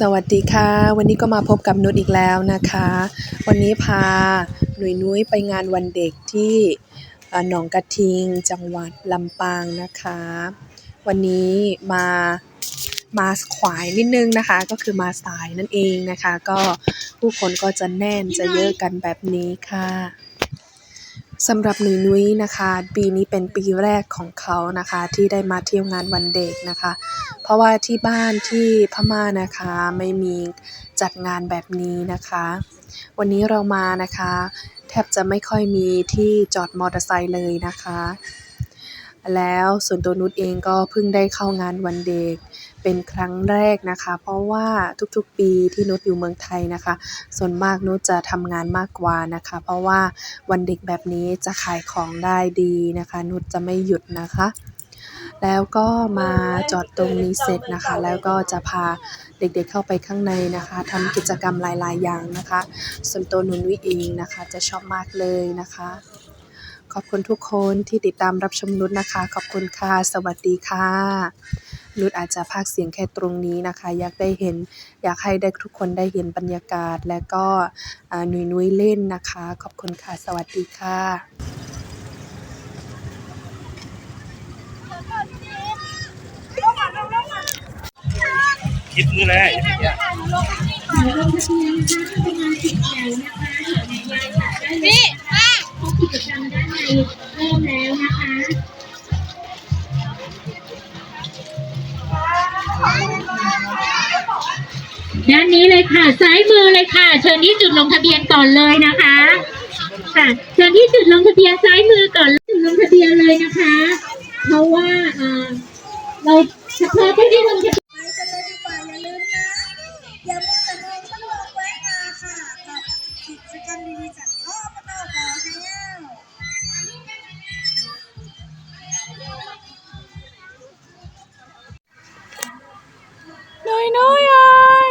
สวัสดีค่ะ วันนี้ก็มาพบกับนุชอีกแล้วนะคะ วันนี้พาหนุ่ยนุ้ยไปงานวันเด็กที่หนองกระทิง จังหวัดลำปางนะคะ วันนี้มามาขวายนิดนึงนะคะ ก็คือมาสายนั่นเองนะคะ ก็ผู้คนก็จะแน่นจะเยอะกันแบบนี้ค่ะ สำหรับหนุ่ยนุ้ยนะคะ ปีนี้เป็นปีแรกของเขานะคะ ที่ได้มาเที่ยวงานวันเด็กนะคะ เพราะว่าที่บ้านที่พม่านะคะไม่มีจัดงานแบบนี้นะคะ วันนี้เรามานะคะ แทบจะไม่ค่อยมีที่จอดมอเตอร์ไซค์เลยนะคะ แล้วส่วนตัวนุชเองก็เพิ่งได้เข้างานวันเด็ก เป็นครั้งแรกนะคะ เพราะว่าทุกๆปีที่นุชอยู่เมืองไทยนะคะ ส่วนมากนุชจะทำงานมากกว่านะคะ เพราะว่าวันเด็กแบบนี้จะขายของได้ดีนะคะ นุชจะไม่หยุดนะคะแล้วก็มาจอดตรงนี้เสร็จนะคะ แล้วก็จะพาเด็กๆเข้าไปข้างในนะคะทำกิจกรรมหลายๆอย่างนะคะ ส่วนตัวนุนุ้ยเองนะคะจะชอบมากเลยนะคะ ขอบคุณทุกคนที่ติดตามรับชมนุชนะคะ ขอบคุณค่ะ สวัสดีค่ะ นุชอาจจะพากย์เสียงแค่ตรงนี้นะคะ อยากได้เห็น อยากให้ได้ทุกคนได้เห็นบรรยากาศ และก็อ่าหนุยนุ้ยเล่นนะคะ ขอบคุณค่ะ สวัสดีค่ะคิดมือเลย ด้านนี้เลยค่ะซ้ายมือเลยค่ะ เชิญที่จุดลงทะเบียนก่อนเลยนะคะค่ะเชิญที่จุดลงทะเบียนซ้ายมือก่อนจุดลงทะเบียนเลยนะคะ เพราะว่าอ่าเราเฉพาะผู้ที่ลงทะเบียน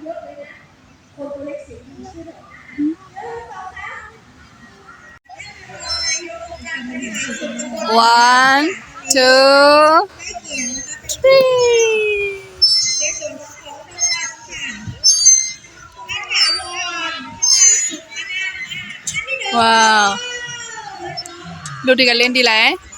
ายบายบายบายบายบายเบบี้ชัดตืดตืดโอ้ one two three ว้าว ดูดีกันเล่นดีแล้วว้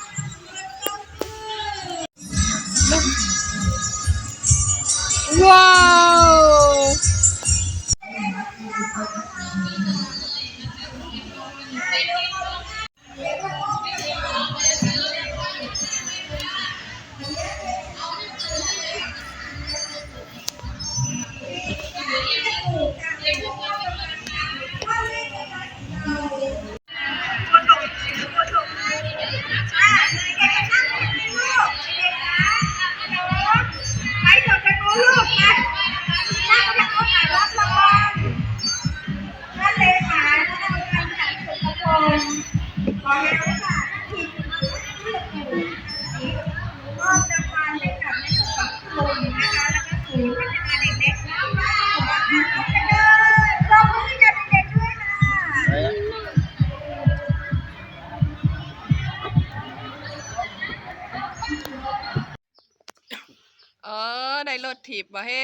ขอให้โอกาสทีมเลือกอยู่มอบรางวัลให้กับนักศึกษาทุกคนนะคะ แล้วก็ศูนย์พัฒนาเด็กเล็กนะคะขอให้ทุกคนเลยปรบมือให้กับเด็กๆด้วยค่ะเออได้รถถีบวะเฮ้